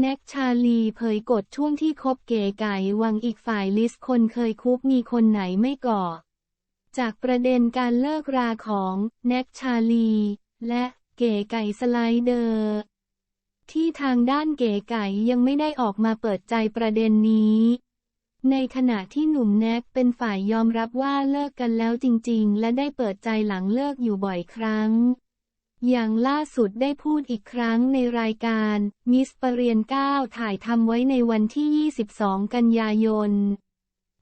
แน็กชาลีเผยกฎช่วงที่คบเก๋ไก่วังอีกฝ่ายลิสต์คนเคยคุกมีคนไหนไม่ก่อ จากประเด็นการเลิกราของแน็กชาลี และเก๋ไก่สไลเดอร์ ที่ทางด้านเก๋ไก่ยังไม่ได้ออกมาเปิดใจประเด็นนี้ ในขณะที่หนุ่มแน็กเป็นฝ่ายยอมรับว่าเลิกกันแล้วจริง ๆ และได้เปิดใจหลังเลิกอยู่บ่อยครั้ง อย่างล่าสุดได้พูดอีกครั้งในรายการมิสปรเรียน 9 ถ่ายทำไว้ในวันที่ 22 กันยายน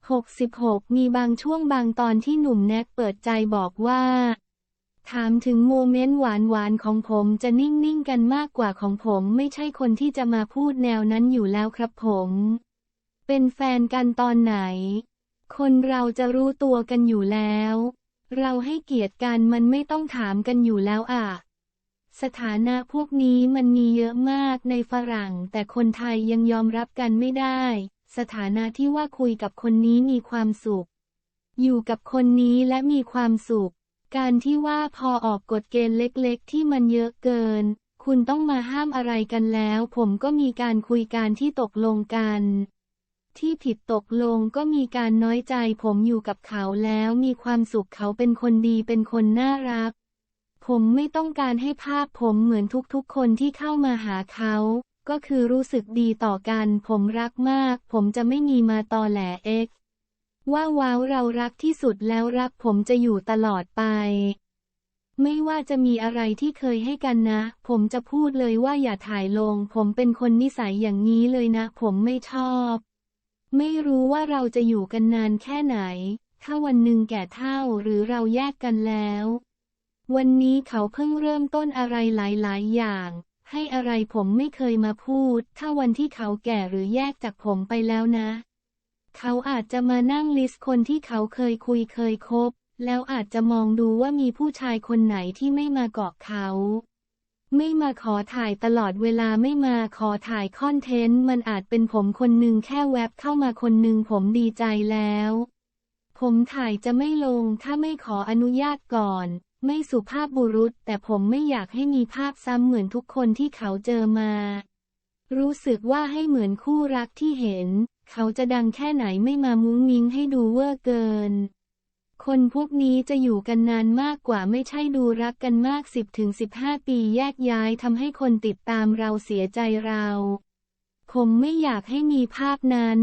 66 มีบางช่วงบางตอนที่หนุ่มแน็กเปิดใจบอกว่า ถามถึงโมเมนต์หวานๆของผมจะนิ่งๆกันมากกว่าของผมไม่ใช่คนที่จะมาพูดแนวนั้นอยู่แล้วครับผม เป็นแฟนกันตอนไหน คนเราจะรู้ตัวกันอยู่แล้วเราให้เกียรติกันมันไม่ต้องถามกันอยู่แล้วอะ สถานะพวกนี้มันมีเยอะมากในฝรั่ง แต่คนไทยยังยอมรับกันไม่ได้ สถานะที่ว่าคุยกับคนนี้มีความสุข อยู่กับคนนี้และมีความสุข การที่ว่าพอออกกฎเกณฑ์เล็กๆ ที่มันเยอะเกิน คุณต้องมาห้ามอะไรกันแล้ว ผมก็มีการคุยการที่ตกลงกัน ที่ผิดตกลงก็มีการน้อยใจ ผมอยู่กับเขาแล้วมีความสุขเขาเป็นคนดีเป็นคนน่ารัก ผมไม่ต้องการให้ภาพผมเหมือนทุกๆ คนที่เข้ามาหาเขา ก็คือรู้สึกดีต่อกัน ผมรักมาก ผมจะไม่มีมาตอแหลเอ็กว่าว้าวเรารักที่สุดแล้วรักผมจะอยู่ตลอดไป ไม่ว่าจะมีอะไรที่เคยให้กันนะ ผมจะพูดเลยว่าอย่าถ่ายลง ผมเป็นคนนิสัยอย่างนี้เลยนะ ผมไม่ชอบ ไม่รู้ว่าเราจะอยู่กันนานแค่ไหน ถ้าวันหนึ่งแก่เท่าหรือเราแยกกันแล้ว วันนี้เขาเพิ่งเริ่มต้นอะไรหลาย ๆ อย่าง ให้อะไรผมไม่เคยมาพูด ถ้าวันที่เขาแก่หรือแยกจากผมไปแล้วนะ เขาอาจจะมานั่งลิสต์คนที่เขาเคยคุยเคยคบ แล้วอาจจะมองดูว่ามีผู้ชายคนไหนที่ไม่มาเกาะเขา ไม่มาขอถ่ายตลอดเวลาไม่มาขอถ่ายคอนเทนต์ มันอาจเป็นผมคนหนึ่งแค่แวบเข้ามาคนหนึ่งผมดีใจแล้ว ผมถ่ายจะไม่ลงถ้าไม่ขออนุญาตก่อน ไม่สุภาพบุรุษ แต่ผมไม่อยากให้มีภาพซ้ำเหมือนทุกคนที่เขาเจอมา รู้สึกว่าให้เหมือนคู่รักที่เห็น เขาจะดังแค่ไหนไม่มามุ้งมิ้งให้ดูเวอร์เกิน คนพวกนี้จะอยู่กันนานมากกว่าไม่ใช่ดูรักกันมาก 10-15 ปีแยกย้ายทำให้คนติดตามเราเสียใจเรา ผมไม่อยากให้มีภาพนั้น